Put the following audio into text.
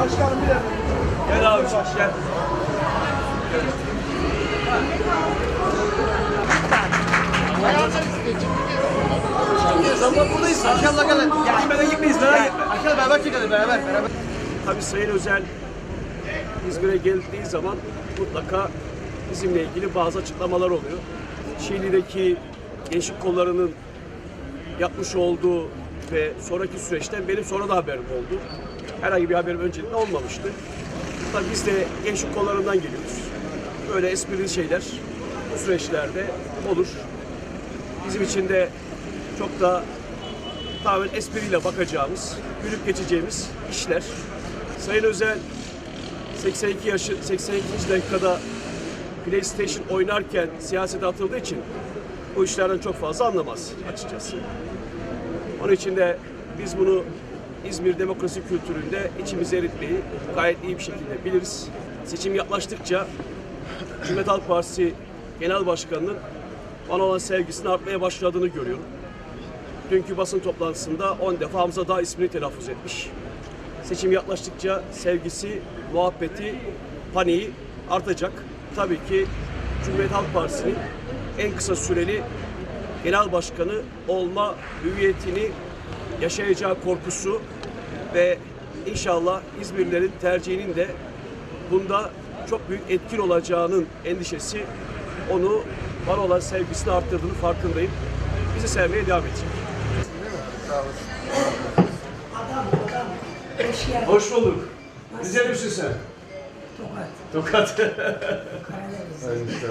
Başkanım bir dakika. Gel abi gel. Zaman buradayız. Aşağıda. Ya gitmeden gitmeyiz merak etme. Aşağıda beraber çekelim beraber. beraber. Tabii Sayın Özel İzmir'e geldiği zaman mutlaka bizimle ilgili bazı açıklamalar oluyor. Şii'deki gençlik kollarının yapmış olduğu ve sonraki süreçten benim sonra da haberim oldu. Herhangi bir haberim öncelikle olmamıştı. Tabii biz de gençlik kollarından geliyoruz. Böyle esprili şeyler bu süreçlerde olur. Bizim için de çok da tamamen espriyle bakacağımız, gülüp geçeceğimiz işler. Sayın Özel 82 yaşı 82. dakikada PlayStation oynarken siyasete atıldığı için bu işlerden çok fazla anlamaz açıkçası. Onun için de biz bunu İzmir demokrasi kültüründe içimize eritmeyi gayet iyi bir şekilde biliriz. Seçim yaklaştıkça Cumhuriyet Halk Partisi Genel Başkanı'nın bana olan sevgisinin artmaya başladığını görüyorum. Dünkü basın toplantısında 10 defa Hamza Dağ ismini telaffuz etmiş. Seçim yaklaştıkça sevgisi, muhabbeti, paniği artacak. Tabii ki Cumhuriyet Halk Partisi'nin en kısa süreli genel başkanı olma hüviyetini yaşayacağı korkusu ve inşallah İzmirlilerin tercihinin de bunda çok büyük etkin olacağının endişesi onu bana olan sevgisini arttırdığını farkındayım. Bizi sevmeye devam edecek. Hoş bulduk. Rize misin sen? Tokat. Tokat. Karadeniz.